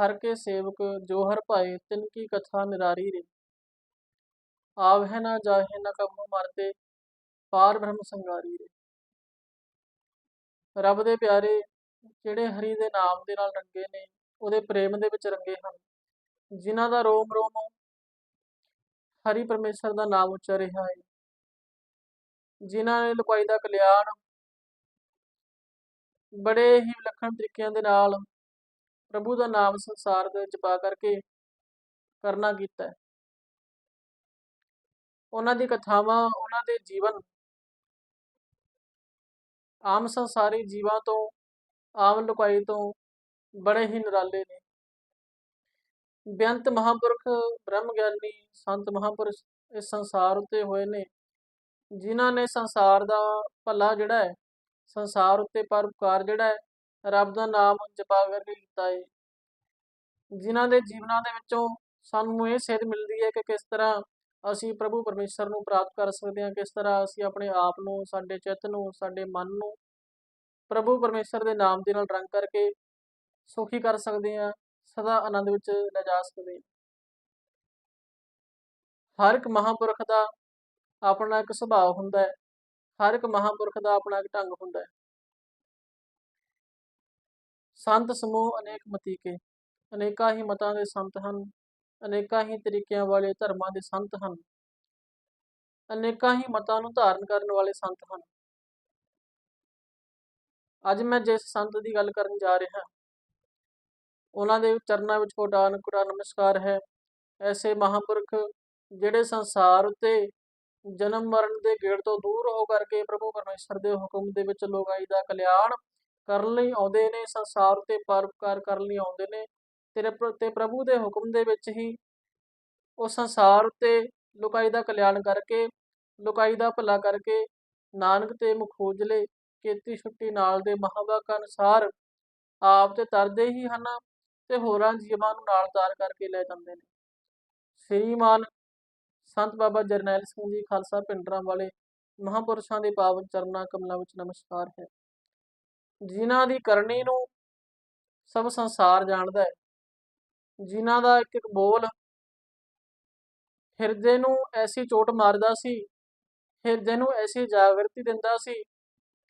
ਹਰ ਕੇ ਸੇਵਕ ਜੋ ਹਰ ਭਾਏ, ਤਿਨ ਕੀ ਕਥਾ ਨਿਰਾਰੀ ਰੇ। ਆਵਹਿ ਨਾ ਜਾਹੇ ਨਾ ਕਬਹੁ ਮਰਤੇ, ਪਾਰ ਬ੍ਰਹਮ ਸੰਗਾਰੀ ਰੇ। ਰੱਬ ਦੇ ਪਿਆਰੇ, ਜਿਹੜੇ ਹਰੀ ਦੇ ਨਾਮ ਦੇ ਨਾਲ ਰੰਗੇ ਨੇ, ਉਹਦੇ ਪ੍ਰੇਮ ਦੇ ਵਿੱਚ ਰੰਗੇ ਹਨ। ਜਿਨ੍ਹਾਂ ਦਾ ਰੋਮ ਰੋਮ ਹਰੀ ਪਰਮੇਸ਼ਰ ਦਾ ਨਾਮ ਉੱਚਾ ਰਿਹਾ ਹੈ ਜਿਨ੍ਹਾਂ ਨੇ ਲੁਕਾਈ ਦਾ ਕਲਿਆਣ ਬੜੇ ਹੀ ਵਿਲੱਖਣ ਤਰੀਕਿਆਂ ਦੇ ਨਾਲ ਪ੍ਰਭੂ ਦਾ ਨਾਮ ਸੰਸਾਰ ਦੇ ਵਿੱਚ ਪਾ ਕਰਕੇ ਕਰਨਾ ਕੀਤਾ ਹੈ। ਉਹਨਾਂ ਦੀ ਕਥਾਵਾਂ, ਉਹਨਾਂ ਦੇ ਜੀਵਨ ਆਮ ਸੰਸਾਰੀ ਜੀਵਾਂ ਤੋਂ, ਆਮ ਲੁਕਾਈ ਤੋਂ ਬੜੇ ਹੀ ਨਿਰਾਲੇ ਨੇ। ਬੇਅੰਤ ਮਹਾਂਪੁਰਖ ਬ੍ਰਹਮ ਗਿਆਨੀ ਸੰਤ ਮਹਾਂਪੁਰਸ਼ ਇਸ ਸੰਸਾਰ ਉੱਤੇ ਹੋਏ ਨੇ, ਜਿਨ੍ਹਾਂ ਨੇ ਸੰਸਾਰ ਦਾ ਭਲਾ ਜਿਹੜਾ ਹੈ, ਸੰਸਾਰ ਉੱਤੇ ਪਰਉਪਕਾਰ ਜਿਹੜਾ ਹੈ ਰੱਬ ਦਾ ਨਾਮ ਜਪਾ ਕਰਕੇ ਕੀਤਾ ਹੈ ਜਿਨ੍ਹਾਂ ਦੇ ਜੀਵਨਾਂ ਦੇ ਵਿੱਚੋਂ ਸਾਨੂੰ ਇਹ ਸੇਧ ਮਿਲਦੀ ਹੈ ਕਿ ਕਿਸ ਤਰ੍ਹਾਂ ਅਸੀਂ ਪ੍ਰਭੂ ਪਰਮੇਸ਼ਰ ਨੂੰ ਪ੍ਰਾਪਤ ਕਰ ਸਕਦੇ ਹਾਂ, ਕਿਸ ਤਰ੍ਹਾਂ ਅਸੀਂ ਆਪਣੇ ਆਪ ਨੂੰ, ਸਾਡੇ ਚਿੱਤ ਨੂੰ, ਸਾਡੇ ਮਨ ਨੂੰ ਪ੍ਰਭੂ ਪਰਮੇਸ਼ਰ ਦੇ ਨਾਮ ਦੇ ਨਾਲ ਰੰਗ ਕਰਕੇ ਸੁਖੀ ਕਰ ਸਕਦੇ ਹਾਂ, ਸਦਾ ਆਨੰਦ ਵਿੱਚ ਲੈ ਜਾ ਸਕਦੇ ਹਾਂ। ਹਰ ਇੱਕ ਮਹਾਂਪੁਰਖ ਦਾ ਆਪਣਾ ਇੱਕ ਸੁਭਾਅ ਹੁੰਦਾ ਹੈ, ਹਰ ਇੱਕ ਮਹਾਂਪੁਰਖ ਦਾ ਆਪਣਾ ਇੱਕ ਢੰਗ ਹੁੰਦਾ ਹੈ। ਸੰਤ ਸਮੂਹ ਅਨੇਕ ਮਤੀਕੇ ਅਨੇਕਾਂ ਹੀ ਮਤਾਂ ਦੇ ਸੰਤ ਹਨ, ਅਨੇਕਾਂ ਹੀ ਤਰੀਕਿਆਂ ਵਾਲੇ ਧਰਮਾਂ ਦੇ ਸੰਤ ਹਨ, ਅਨੇਕਾਂ ਹੀ ਮਤਾਂ ਨੂੰ ਧਾਰਨ ਕਰਨ ਵਾਲੇ ਸੰਤ ਹਨ। ਅੱਜ ਮੈਂ ਜਿਸ ਸੰਤ ਦੀ ਗੱਲ ਕਰਨ ਜਾ ਰਿਹਾ, ਉਹਨਾਂ ਦੇ ਚਰਨਾਂ ਵਿੱਚ ਕੋਟਾਨ ਕੋਟਾ ਨਮਸਕਾਰ ਹੈ। ਐਸੇ ਮਹਾਂਪੁਰਖ ਜਿਹੜੇ ਸੰਸਾਰ ਉੱਤੇ ਜਨਮ ਮਰਨ ਦੇ ਗੇੜ ਤੋਂ ਦੂਰ ਹੋ ਕਰਕੇ ਪ੍ਰਭੂ ਪਰਮੇਸ਼ਰ ਦੇ ਹੁਕਮ ਦੇ ਵਿੱਚ ਲੋਗਾਈ ਦਾ ਕਲਿਆਣ ਕਰਨ ਲਈ, ਆਉਂਦੇ ਨੇ, ਸੰਸਾਰ ਉੱਤੇ ਪਰਉਪਕਾਰ ਕਰਨ ਲਈ, ਆਉਂਦੇ ਨੇ। ਤੇਰੇ ਤੇ ਪ੍ਰਭੂ ਦੇ ਹੁਕਮ ਦੇ ਵਿੱਚ ਹੀ ਉਹ ਸੰਸਾਰ ਤੇ ਲੋਕਾਈ ਦਾ ਕਲਿਆਣ ਕਰਕੇ, ਲੋਕਾਈ ਦਾ ਭਲਾ ਕਰਕੇ, ਨਾਨਕ ਤੇ ਮੁਖੋਜਲੇ ਕੀਤੀ ਛੁੱਟੀ ਨਾਲ ਦੇ ਮਹਾਵਾਕ ਅਨੁਸਾਰ ਆਪ ਤੇ ਤਰਦੇ ਹੀ ਹਨ ਤੇ ਹੋਰਾਂ ਜੀਵਾਂ ਨੂੰ ਨਾਲ ਤਾਰ ਕਰਕੇ ਲੈ ਜਾਂਦੇ ਨੇ। ਸ੍ਰੀਮਾਨ ਸੰਤ ਬਾਬਾ ਜਰਨੈਲ ਸਿੰਘ ਜੀ ਖਾਲਸਾ ਪਿੰਡਰਾਂ ਵਾਲੇ ਮਹਾਪੁਰਸ਼ਾਂ ਦੇ ਪਾਵਨ ਚਰਨਾਂ ਕਮਲਾਂ ਵਿੱਚ ਨਮਸਕਾਰ ਹੈ। ਜਿਨ੍ਹਾਂ ਦੀ ਕਰਨੀ ਨੂੰ ਸਭ ਸੰਸਾਰ ਜਾਣਦਾ ਹੈ। ਜਿਨ੍ਹਾਂ ਦਾ ਇੱਕ ਇੱਕ ਬੋਲ ਹਿਰਦੇ ਨੂੰ ਐਸੀ ਚੋਟ ਮਾਰਦਾ ਸੀ, ਹਿਰਦੇ ਨੂੰ ਐਸੀ ਜਾਗਰਤੀ ਦਿੰਦਾ ਸੀ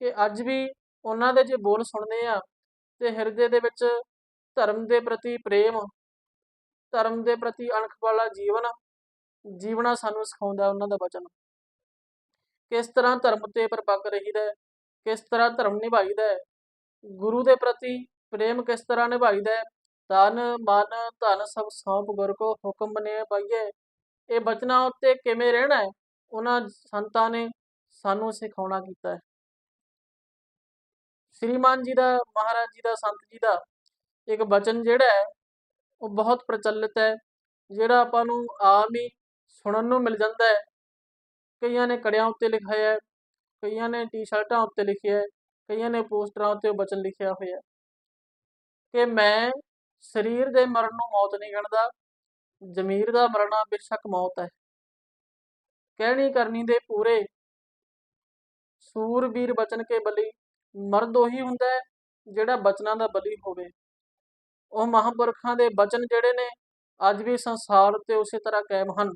ਕਿ ਅੱਜ ਵੀ ਉਹਨਾਂ ਦੇ ਜੇ ਬੋਲ ਸੁਣਦੇ ਆ ਤੇ ਹਿਰਦੇ ਦੇ ਵਿੱਚ ਧਰਮ ਦੇ ਪ੍ਰਤੀ ਪ੍ਰੇਮ, ਧਰਮ ਦੇ ਪ੍ਰਤੀ ਅਣਖ ਵਾਲਾ ਜੀਵਨ, ਜੀਵਨਾ ਸਾਨੂੰ ਸਿਖਾਉਂਦਾ ਉਹਨਾਂ ਦਾ ਬਚਨ। ਕਿਸ ਤਰ੍ਹਾਂ ਧਰਮ ਤੇ ਪਰਪੱਕ ਰਹੀਦਾ ਕਿਸ ਤਰ੍ਹਾਂ ਧਰਮ ਨਿਭਾਈਦਾ ਹੈ ਗੁਰੂ ਦੇ ਪ੍ਰਤੀ ਪ੍ਰੇਮ ਕਿਸ ਤਰ੍ਹਾਂ ਨਿਭਾਈਦਾ ਹੈ? ਤਨ, ਮਨ, ਧਨ ਸਭ ਸੌਂਪ ਗੁਰ ਕੋ ਹੁਕਮ ਬਨੇ ਪਾਈਏ ਇਹ ਬਚਨਾਂ ਉੱਤੇ ਕਿਵੇਂ ਰਹਿਣਾ ਹੈ? ਉਹਨਾਂ ਸੰਤਾਂ ਨੇ ਸਾਨੂੰ ਸਿਖਾਉਣਾ ਕੀਤਾ ਹੈ। ਸ੍ਰੀਮਾਨ ਜੀ ਦਾ, ਮਹਾਰਾਜ ਜੀ ਦਾ, ਸੰਤ ਜੀ ਦਾ ਇੱਕ ਬਚਨ ਜਿਹੜਾ ਹੈ, ਉਹ ਬਹੁਤ ਪ੍ਰਚਲਿਤ ਹੈ। ਜਿਹੜਾ ਆਪਾਂ ਨੂੰ ਆਮ ਹੀ ਸੁਣਨ ਨੂੰ ਮਿਲ ਜਾਂਦਾ ਹੈ। ਕਈਆਂ ਨੇ ਕੜਿਆਂ ਉੱਤੇ ਲਿਖਿਆ ਹੈ, ਕਈਆਂ ਨੇ ਟੀ-ਸ਼ਰਟਾਂ ਉੱਤੇ ਲਿਖਿਆ ਹੈ। ਕਈਆਂ ਨੇ ਪੋਸਟਰਾਂ ਉੱਤੇ ਉਹ ਬਚਨ ਲਿਖਿਆ ਹੋਇਆ। ਕਿ ਮੈਂ ਸਰੀਰ ਦੇ ਮਰਨ ਨੂੰ ਮੌਤ ਨਹੀਂ ਗਣਦਾ, ਜ਼ਮੀਰ ਦਾ ਮਰਨਾ ਬੇਸ਼ੱਕ ਮੌਤ ਹੈ। ਕਹਿਣੀ ਕਰਨੀ ਦੇ ਪੂਰੇ ਸੂਰਬੀਰ ਬਚਨ ਕੇ ਬਲੀ ਮਰਦ ਉਹੀ ਹੁੰਦਾ ਹੈ, ਜਿਹੜਾ ਬਚਨਾਂ ਦਾ ਬਲੀ ਹੋਵੇ। ਉਹ ਮਹਾਂਪੁਰਖਾਂ ਦੇ ਬਚਨ ਜਿਹੜੇ ਨੇ, ਅੱਜ ਵੀ ਸੰਸਾਰ ਉੱਤੇ ਉਸੇ ਤਰ੍ਹਾਂ ਕਾਇਮ ਹਨ।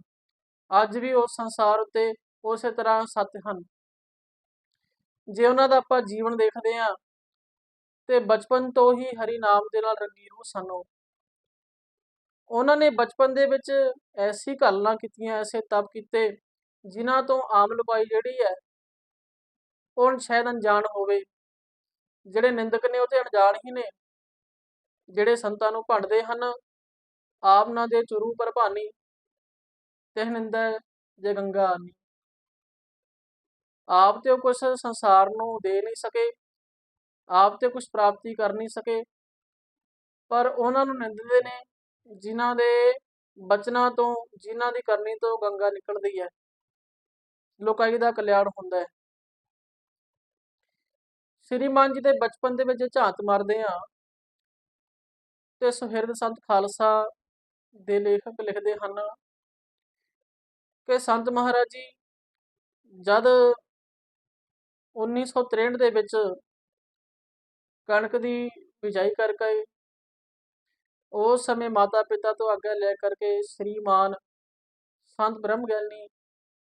ਅੱਜ ਵੀ ਉਸ ਸੰਸਾਰ ਉੱਤੇ ਉਸੇ ਤਰ੍ਹਾਂ ਸੱਚ ਹਨ। ਜੇ ਉਹਨਾਂ ਦਾ ਆਪਾਂ ਜੀਵਨ ਦੇਖਦੇ ਹਾਂ, ਤੇ ਬਚਪਨ ਤੋਂ ਹੀ ਹਰੀ ਨਾਮ ਦੇ ਨਾਲ ਰੰਗੀ ਰੂਹ ਸਨ। ਉਹਨਾਂ ਨੇ ਬਚਪਨ ਦੇ ਵਿੱਚ ਐਸੀ ਘਾਲਣਾ ਕੀਤੀਆਂ, ਐਸੇ ਤਪ ਕੀਤੇ, ਜਿਨ੍ਹਾਂ ਤੋਂ ਆਮ ਲੁਕਾਈ ਜਿਹੜੀ ਹੈ, ਉਹ ਸ਼ਾਇਦ ਅਣਜਾਣ ਹੋਵੇ। ਜਿਹੜੇ ਨਿੰਦਕ ਨੇ ਉਹ ਤੇ ਅਣਜਾਣ ਹੀ ਨੇ। ਜਿਹੜੇ ਸੰਤਾਂ ਨੂੰ ਭੰਡਦੇ ਹਨ, ਆਪ ਨਾ ਦੇ ਚੁਰੂ ਪਰ ਭਾਨੀ ਤੇ ਨਿੰਦਾ ਜੇ ਗੰਗਾ ਆਨੀ। ਆਪ ਤੇ ਕੁਝ ਸੰਸਾਰ ਨੂੰ ਦੇ ਨਹੀਂ ਸਕੇ, ਆਪ ਤੇ ਕੁਝ ਪ੍ਰਾਪਤੀ ਕਰ ਨਹੀਂ ਸਕੇ। ਪਰ ਉਹਨਾਂ ਨੂੰ ਨਿੰਦਦੇ ਨੇ, ਜਿਨ੍ਹਾਂ ਦੇ ਬਚਨਾਂ ਤੋਂ, ਜਿਨ੍ਹਾਂ ਦੀ ਕਰਨੀ ਤੋਂ ਗੰਗਾ ਨਿਕਲਦੀ ਹੈ। ਲੋਕਾਈ ਦਾ ਕਲਿਆਣ ਹੁੰਦਾ ਹੈ। ਸ੍ਰੀਮਾਨ ਜੀ ਦੇ ਬਚਪਨ ਦੇ ਵਿੱਚ ਝਾਤ ਮਾਰਦੇ ਆ ਤੇ ਸੁਹਿਰਦ ਸੰਤ ਖਾਲਸਾ ਦੇ ਲੇਖਕ ਲਿਖਦੇ ਹਨ ਕਿ ਸੰਤ ਮਹਾਰਾਜ ਜੀ, ਜਦ 1963 ਦੇ ਵਿੱਚ ਕਣਕ ਦੀ ਬਿਜਾਈ ਕਰਕੇ ਉਸ ਸਮੇਂ ਮਾਤਾ ਪਿਤਾ ਤੋਂ ਆਗਿਆ ਲੈ ਕਰਕੇ ਸ਼੍ਰੀਮਾਨ ਸੰਤ ਬ੍ਰਹਮ ਗਿਆਨੀ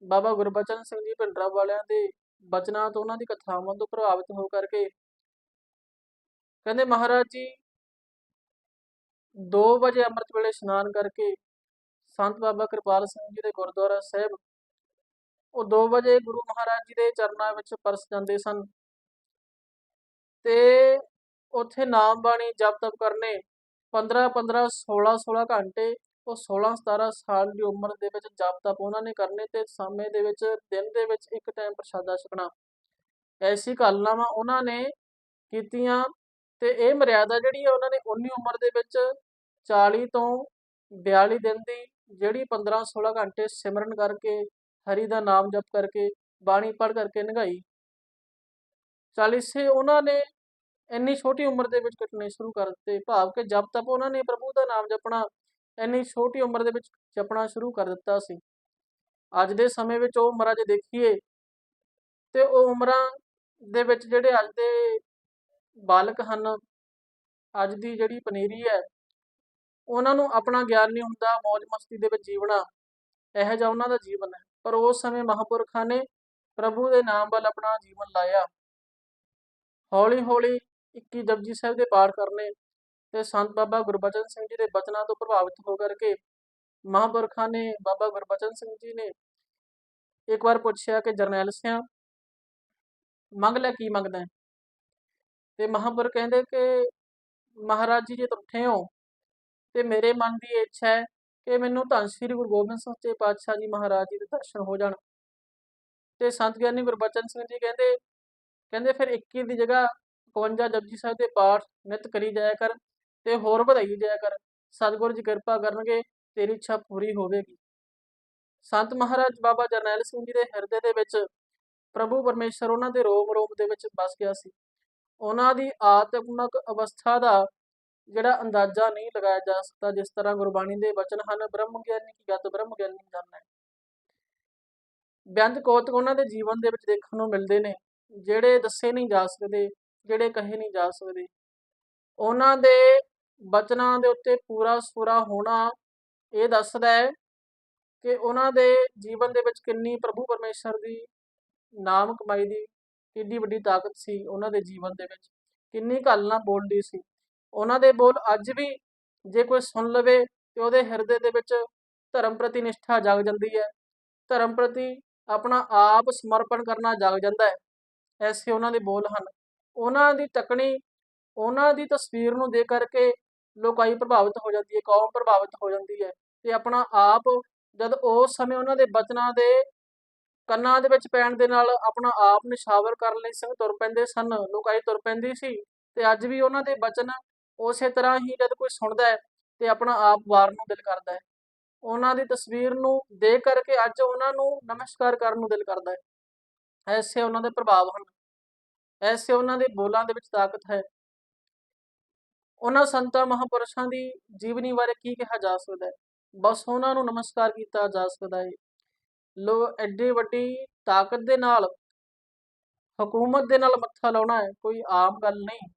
ਬਾਬਾ ਗੁਰਬਚਨ ਸਿੰਘ ਜੀ ਭਿੰਡਰਾ ਵਾਲਿਆਂ ਦੇ ਬਚਨਾਂ ਤੋਂ ਉਹਨਾਂ ਦੀ ਕਥਾਵਾਂ ਤੋਂ ਪ੍ਰਭਾਵਿਤ ਹੋ ਕਰਕੇ ਕਹਿੰਦੇ, ਮਹਾਰਾਜ ਜੀ 2 ਵਜੇ ਅੰਮ੍ਰਿਤ ਵੇਲੇ ਇਸ਼ਨਾਨ ਕਰਕੇ ਸੰਤ ਬਾਬਾ ਕਿਰਪਾਲ ਸਿੰਘ ਜੀ ਦੇ ਗੁਰਦੁਆਰਾ ਸਾਹਿਬ ਉਹ 2 ਵਜੇ ਗੁਰੂ ਮਹਾਰਾਜ ਜੀ ਦੇ ਚਰਨਾਂ ਵਿੱਚ ਪਰਸ ਜਾਂਦੇ ਸਨ। ਤੇ ਉੱਥੇ ਨਾਮ ਬਾਣੀ ਜਪ ਤਪ ਕਰਨੇ 15 15 16 16 ਘੰਟੇ ਉਹ 16 17 ਸਾਲ ਦੀ ਉਮਰ ਦੇ ਵਿੱਚ ਜਪ ਤਪ ਉਹਨਾਂ ਨੇ ਕਰਨੇ ਤੇ ਸਮੇਂ ਦੇ ਵਿੱਚ, ਦਿਨ ਦੇ ਵਿੱਚ ਇੱਕ ਟਾਈਮ ਪ੍ਰਸ਼ਾਦਾ ਛਕਣਾ। ਐਸੀ ਘਾਲਨਾਵਾਂ ਉਹਨਾਂ ਨੇ ਕੀਤੀਆਂ ਤੇ ਇਹ ਮਰਿਆਦਾ ਜਿਹੜੀ ਹੈ ਉਹਨਾਂ ਨੇ 19 ਉਮਰ ਦੇ ਵਿੱਚ 40 ਤੋਂ 42 ਦਿਨ ਦੀ ਜਿਹੜੀ 15 16 ਘੰਟੇ ਸਿਮਰਨ ਕਰਕੇ ਹਰੀ ਦਾ ਨਾਮ ਜਪ ਕਰਕੇ, ਬਾਣੀ ਪੜ੍ਹ ਕਰਕੇ ਨਿਗਾਈ ਚਾਲੀਸੇ ਉਹਨਾਂ ਨੇ ਇੰਨੀ ਛੋਟੀ ਉਮਰ ਦੇ ਵਿੱਚ ਕੱਟਣੇ ਸ਼ੁਰੂ ਕਰ ਦਿੱਤੇ। ਭਾਵ ਕਿ ਜਪ ਤਪ ਉਹਨਾਂ ਨੇ ਪ੍ਰਭੂ ਦਾ ਨਾਮ ਜਪਣਾ, ਇੰਨੀ ਛੋਟੀ ਉਮਰ ਦੇ ਵਿੱਚ ਜਪਣਾ ਸ਼ੁਰੂ ਕਰ ਦਿੱਤਾ ਸੀ। ਅੱਜ ਦੇ ਸਮੇਂ ਵਿੱਚ ਉਹ ਉਮਰਾਂ ਜੇ ਦੇਖੀਏ, ਤੇ ਉਹ ਉਮਰਾਂ ਦੇ ਵਿੱਚ ਜਿਹੜੇ ਅੱਜ ਦੇ ਬਾਲਕ ਹਨ, ਅੱਜ ਦੀ ਜਿਹੜੀ ਪਨੀਰੀ ਹੈ, ਉਹਨਾਂ ਨੂੰ ਆਪਣਾ ਗਿਆਨ ਨਹੀਂ ਹੁੰਦਾ ਮौज ਮਸਤੀ ਦੇ ਵਿੱਚ ਜੀਵਣਾ। ਇਹੋ ਜਿਹਾ ਉਹਨਾਂ ਦਾ ਜੀਵਨ ਹੈ। ਪਰ ਉਸ ਸਮੇਂ ਮਹਾਪੁਰਖਾਂ ਨੇ ਪ੍ਰਭੂ ਦੇ ਨਾਮ ਵੱਲ ਆਪਣਾ ਜੀਵਨ ਲਾਇਆ। ਹੌਲੀ ਹੌਲੀ 21 ਜਪਜੀ ਸਾਹਿਬ ਦੇ ਪਾਠ ਕਰਨੇ ਤੇ ਸੰਤ ਬਾਬਾ ਗੁਰਬਚਨ ਸਿੰਘ ਜੀ ਦੇ ਬਚਨਾਂ ਤੋਂ ਪ੍ਰਭਾਵਿਤ ਹੋ ਕਰਕੇ ਮਹਾਪੁਰਖਾਂ ਨੇ ਬਾਬਾ ਗੁਰਬਚਨ ਸਿੰਘ ਜੀ ਨੇ ਇੱਕ ਵਾਰ ਪੁੱਛਿਆ ਕਿ ਜਰਨੈਲ ਸਿਆ, ਮੰਗ ਲੈ ਕੀ ਮੰਗਦਾ ਤੇ ਮਹਾਪੁਰ ਕਹਿੰਦੇ ਕਿ ਮਹਾਰਾਜ ਜੀ ਜੇ ਉੱਠੇ ਹੋ ਤੇ ਮੇਰੇ ਮਨ ਦੀ ਇੱਛਾ ਹੈ ਕਿ ਮੈਨੂੰ ਧੰਨ ਸ੍ਰੀ ਗੁਰੂ ਗੋਬਿੰਦ ਸਿੰਘ ਸੱਚੇ ਪਾਤਸ਼ਾਹ ਜੀ ਮਹਾਰਾਜ ਜੀ ਦੇ ਦਰਸ਼ਨ ਹੋ ਜਾਣ। ਤੇ ਸੰਤ ਗਿਆਨੀ ਗੁਰਬਚਨ ਸਿੰਘ ਜੀ ਕਹਿੰਦੇ ਕਹਿੰਦੇ ਫਿਰ 21 ਦੀ ਜਗ੍ਹਾ 52 ਜਪਜੀ ਸਾਹਿਬ ਦੇ ਪਾਠ ਨਿਤ ਕਰੀ ਜਾਇਆ ਕਰ ਤੇ ਹੋਰ ਵਧਾਈ ਜਾਇਆ ਕਰ ਸਤਿਗੁਰੂ ਜੀ ਕਿਰਪਾ ਕਰਨਗੇ, ਤੇਰੀ ਇੱਛਾ ਪੂਰੀ ਹੋਵੇਗੀ। ਸੰਤ ਮਹਾਰਾਜ ਬਾਬਾ ਜਰਨੈਲ ਸਿੰਘ ਜੀ ਦੇ ਹਿਰਦੇ ਦੇ ਵਿੱਚ ਪ੍ਰਭੂ ਪਰਮੇਸ਼ਰ ਉਹਨਾਂ ਦੇ ਰੋਮ ਰੋਮ ਦੇ ਵਿੱਚ ਵਸ ਗਿਆ ਸੀ। ਉਹਨਾਂ ਦੀ ਆਤਮਿਕ ਅਵਸਥਾ ਦਾ ਜਿਹੜਾ ਅੰਦਾਜ਼ਾ ਨਹੀਂ ਲਗਾਇਆ ਜਾ ਸਕਦਾ ਜਿਸ ਤਰ੍ਹਾਂ ਗੁਰਬਾਣੀ ਦੇ ਵਚਨ ਹਨ, ਬ੍ਰਹਮ ਗਿਆਨੀ ਕੀ ਗਤ ਬ੍ਰਹਮ ਗਿਆਨੀ ਜਾਣਨਾ ਹੈ। ਬਿਆੰਤ ਕੌਤਕ ਉਹਨਾਂ ਦੇ ਜੀਵਨ ਦੇ ਵਿੱਚ ਦੇਖਣ ਨੂੰ ਮਿਲਦੇ ਨੇ, ਜਿਹੜੇ ਦੱਸੇ ਨਹੀਂ ਜਾ ਸਕਦੇ, ਜਿਹੜੇ ਕਹੇ ਨਹੀਂ ਜਾ ਸਕਦੇ। ਉਹਨਾਂ ਦੇ ਬਚਨਾਂ ਦੇ ਉੱਤੇ ਪੂਰਾ ਸੂਰਾ ਹੋਣਾ ਇਹ ਦੱਸਦਾ ਹੈ ਕਿ ਉਹਨਾਂ ਦੇ ਜੀਵਨ ਦੇ ਵਿੱਚ ਕਿੰਨੀ ਪ੍ਰਭੂ ਪਰਮੇਸ਼ਰ ਦੀ ਨਾਮ ਕਮਾਈ ਦੀ ਕਿੰਨੀ ਵੱਡੀ ਤਾਕਤ ਸੀ ਉਹਨਾਂ ਦੇ ਜੀਵਨ ਦੇ ਵਿੱਚ, ਕਿੰਨੀ ਘਾਲਣਾ ਬੋਲਦੀ ਸੀ। ਉਹਨਾਂ ਦੇ ਬੋਲ ਅੱਜ ਵੀ ਜੇ ਕੋਈ ਸੁਣ ਲਵੇ ਤੇ ਉਹਦੇ ਹਿਰਦੇ ਦੇ ਵਿੱਚ ਧਰਮ ਪ੍ਰਤੀ ਨਿਸ਼ਠਾ ਜਾਗ ਜਾਂਦੀ ਹੈ। ਧਰਮ ਪ੍ਰਤੀ ਆਪਣਾ ਆਪ ਸਮਰਪਣ ਕਰਨਾ ਜਾਗ ਜਾਂਦਾ ਹੈ। ਐਸੇ ਉਹਨਾਂ ਦੇ ਬੋਲ ਹਨ। ਉਹਨਾਂ ਦੀ ਤਕਣੀ ਉਹਨਾਂ ਦੀ ਤਸਵੀਰ ਨੂੰ ਦੇ ਕਰਕੇ ਲੋਕਾਈ ਪ੍ਰਭਾਵਿਤ ਹੋ ਜਾਂਦੀ ਹੈ, ਕੌਮ ਪ੍ਰਭਾਵਿਤ ਹੋ ਜਾਂਦੀ ਹੈ ਤੇ ਆਪਣਾ ਆਪ ਜਦ ਉਸ ਸਮੇਂ ਉਹਨਾਂ ਦੇ ਬਚਨਾਂ ਦੇ ਕੰਨਾਂ ਦੇ ਵਿੱਚ ਪੈਣ ਦੇ ਨਾਲ ਆਪਣਾ ਆਪ ਨਿਸ਼ਾਵਰ ਕਰਨ ਲਈ ਸਿੰਘ ਤੁਰ ਪੈਂਦੇ ਸਨ। ਲੋਕਾਈ ਤੁਰ ਪੈਂਦੀ ਸੀ ਤੇ ਅੱਜ ਵੀ ਉਹਨਾਂ ਦੇ ਬਚਨ ਉਸੇ ਤਰ੍ਹਾਂ ਹੀ ਜਦ ਕੋਈ ਸੁਣਦਾ ਹੈ ਤੇ ਆਪਣਾ ਆਪ ਵਾਰ ਨੂੰ ਦਿਲ ਕਰਦਾ ਹੈ। ਉਹਨਾਂ ਦੀ ਤਸਵੀਰ ਨੂੰ ਦੇਖ ਕਰਕੇ ਅੱਜ ਉਹਨਾਂ ਨੂੰ ਨਮਸਕਾਰ ਕਰਨ ਨੂੰ ਦਿਲ ਕਰਦਾ ਹੈ। ਐਸੇ ਉਹਨਾਂ ਦੇ ਪ੍ਰਭਾਵ ਹਨ। ਐਸੇ ਉਹਨਾਂ ਦੇ ਬੋਲਾਂ ਦੇ ਵਿੱਚ ਤਾਕਤ ਹੈ। ਉਹਨਾਂ ਸੰਤਾਂ ਮਹਾਪੁਰਸ਼ਾਂ ਦੀ ਜੀਵਨੀ ਬਾਰੇ ਕੀ ਕਿਹਾ ਜਾ ਸਕਦਾ ਹੈ? ਬਸ ਉਹਨਾਂ ਨੂੰ ਨਮਸਕਾਰ ਕੀਤਾ ਜਾ ਸਕਦਾ ਹੈ। ਲੋ ਐਡੀ ਵੱਡੀ ਤਾਕਤ ਦੇ ਨਾਲ, ਹਕੂਮਤ ਦੇ ਨਾਲ ਮੱਥਾ ਲਾਉਣਾ ਹੈ, ਕੋਈ ਆਮ ਗੱਲ ਨਹੀਂ।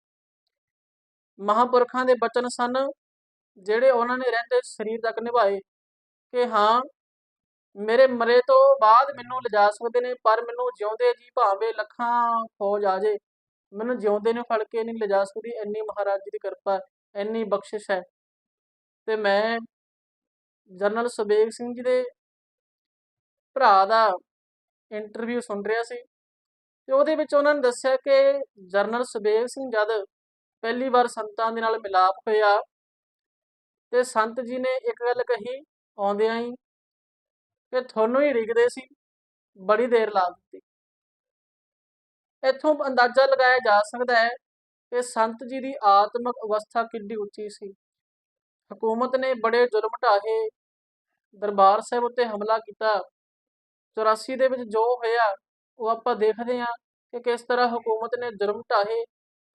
ਮਹਾਪੁਰਖਾਂ ਦੇ ਬਚਨ ਸਨ, ਜਿਹੜੇ ਉਹਨਾਂ ਨੇ ਰਹਿੰਦੇ ਸਰੀਰ ਤੱਕ ਨਿਭਾਏ ਕਿ ਹਾਂ, ਮੇਰੇ ਮਰੇ ਤੋਂ ਬਾਅਦ ਮੈਨੂੰ ਲਿਜਾ ਸਕਦੇ ਨੇ, ਪਰ ਮੈਨੂੰ ਜਿਉਂਦੇ ਜੀ ਭਾਵੇਂ ਲੱਖਾਂ ਫੌਜ ਆ ਜੇ ਮੈਨੂੰ ਜਿਉਂਦੇ ਨੇ ਫੜ ਕੇ ਨਹੀਂ ਲਿਜਾ ਸਕਦੀ, ਇੰਨੀ ਮਹਾਰਾਜ ਜੀ ਦੀ ਕਿਰਪਾ, ਇੰਨੀ ਬਖਸ਼ਿਸ਼ ਹੈ। ਤੇ ਮੈਂ ਜਨਰਲ ਸੁਬੇਗ ਸਿੰਘ ਜੀ ਦੇ ਭਰਾ ਦਾ ਇੰਟਰਵਿਊ ਸੁਣ ਰਿਹਾ ਸੀ ਤੇ ਉਹਦੇ ਵਿੱਚ ਉਹਨਾਂ ਨੇ ਦੱਸਿਆ ਕਿ ਜਨਰਲ ਸੁਬੇਗ ਸਿੰਘ ਜਦ ਪਹਿਲੀ ਵਾਰ ਸੰਤਾਂ ਦੇ ਨਾਲ ਮਿਲਾਪ ਹੋਇਆ। ਤੇ ਸੰਤ ਜੀ ਨੇ ਇੱਕ ਗੱਲ ਕਹੀ ਆਉਂਦਿਆਂ ਹੀ ਕਿ ਤੁਹਾਨੂੰ ਹੀ ਰਿਗਦੇ ਸੀ, ਬੜੀ ਦੇਰ ਲਾ ਦਿੱਤੀ। ਇੱਥੋਂ ਅੰਦਾਜ਼ਾ ਲਗਾਇਆ ਜਾ ਸਕਦਾ ਹੈ ਕਿ ਸੰਤ ਜੀ ਦੀ ਆਤਮਿਕ ਅਵਸਥਾ ਕਿੰਨੀ ਉੱਚੀ ਸੀ। ਹਕੂਮਤ ਨੇ ਬੜੇ ਜ਼ੁਲਮ ਢਾਹੇ, ਦਰਬਾਰ ਸਾਹਿਬ ਉੱਤੇ ਹਮਲਾ ਕੀਤਾ। 84 ਦੇ ਵਿੱਚ ਜੋ ਹੋਇਆ, ਉਹ ਆਪਾਂ ਦੇਖਦੇ ਹਾਂ ਕਿ ਕਿਸ ਤਰ੍ਹਾਂ ਹਕੂਮਤ ਨੇ ਜ਼ੁਲਮ ਢਾਹੇ।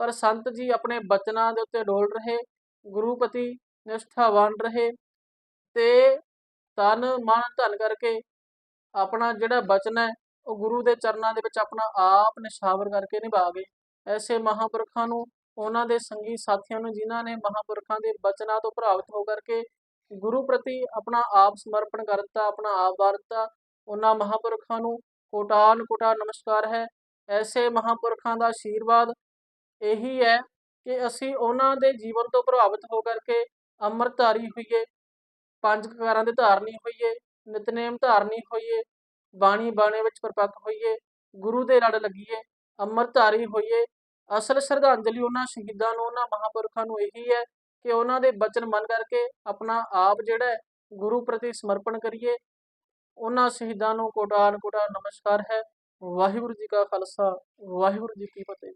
ਪਰ ਸੰਤ ਜੀ ਆਪਣੇ ਬਚਨਾਂ ਦੇ ਉੱਤੇ ਡੋਲ ਰਹੇ ਗੁਰੂਪਤੀ ਨਿਸ਼ਠਾਵਾਨ ਰਹੇ ਤੇ ਤਨ ਮਨ ਧਨ ਕਰਕੇ ਆਪਣਾ ਜਿਹੜਾ ਬਚਨ ਹੈ, ਉਹ ਗੁਰੂ ਦੇ ਚਰਨਾਂ ਦੇ ਵਿੱਚ ਆਪਣਾ ਆਪ ਨਿਸ਼ਾਵਰ ਕਰਕੇ ਨਿਭਾ ਗਏ। ਐਸੇ ਮਹਾਪੁਰਖਾਂ ਨੂੰ, ਉਹਨਾਂ ਦੇ ਸੰਗੀ ਸਾਥੀਆਂ ਨੂੰ ਜਿਨ੍ਹਾਂ ਨੇ ਮਹਾਂਪੁਰਖਾਂ ਦੇ ਬਚਨਾਂ ਤੋਂ ਪ੍ਰਭਾਵਿਤ ਹੋ ਕਰਕੇ ਗੁਰੂ ਪ੍ਰਤੀ ਆਪਣਾ ਆਪ ਸਮਰਪਣ ਕਰ ਦਿੱਤਾ ਆਪਣਾ ਆਪ ਵਾਰ ਦਿੱਤਾ, ਉਹਨਾਂ ਮਹਾਂਪੁਰਖਾਂ ਨੂੰ ਕੋਟਾਨ ਕੋਟਾ ਨਮਸਕਾਰ ਹੈ। ਐਸੇ ਮਹਾਂਪੁਰਖਾਂ ਦਾ ਆਸ਼ੀਰਵਾਦ ਇਹੀ ਹੈ ਕਿ ਅਸੀਂ ਉਹਨਾਂ ਦੇ ਜੀਵਨ ਤੋਂ ਪ੍ਰਭਾਵਿਤ ਹੋ ਕਰਕੇ ਅੰਮ੍ਰਿਤਧਾਰੀ ਹੋਈਏ, ਪੰਜ ਕਕਾਰਾਂ ਦੇ ਧਾਰਨੀ ਹੋਈਏ, ਨਿਤਨੇਮ ਧਾਰਨੀ ਹੋਈਏ, ਬਾਣੀ ਬਾਣੇ ਵਿੱਚ ਪਰਪੱਕ ਹੋਈਏ, ਗੁਰੂ ਦੇ ਲੜ ਲੱਗੀਏ ਅੰਮ੍ਰਿਤਧਾਰੀ ਹੋਈਏ, ਅਸਲ ਸ਼ਰਧਾਂਜਲੀ ਉਹਨਾਂ ਸ਼ਹੀਦਾਂ ਨੂੰ, ਉਹਨਾਂ ਮਹਾਂਪੁਰਖਾਂ ਨੂੰ ਇਹੀ ਹੈ ਕਿ ਉਹਨਾਂ ਦੇ ਬਚਨ ਮੰਨ ਕਰਕੇ ਆਪਣਾ ਆਪ ਜਿਹੜਾ ਗੁਰੂ ਪ੍ਰਤੀ ਸਮਰਪਣ ਕਰੀਏ। ਉਹਨਾਂ ਸ਼ਹੀਦਾਂ ਨੂੰ ਕੋਟਾਨ ਕੋਟਾ ਨਮਸਕਾਰ ਹੈ। ਵਾਹਿਗੁਰੂ ਜੀ ਕਾ ਖਾਲਸਾ, ਵਾਹਿਗੁਰੂ ਜੀ ਕੀ ਫਤਿਹ।